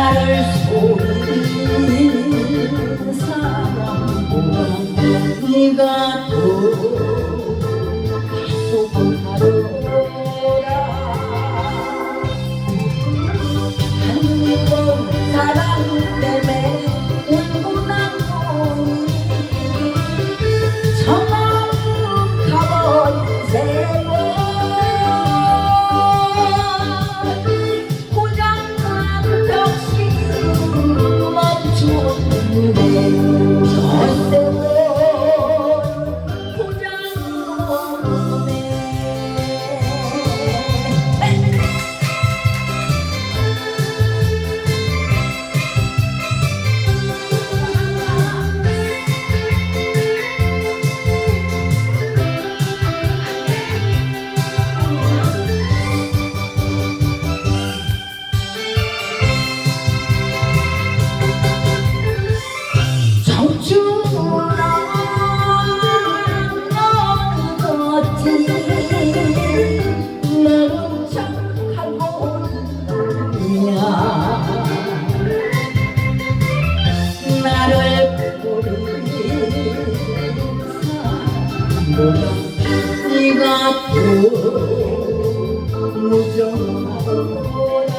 나를 속인 사람보다 네가 amor. 네가 또 무정하고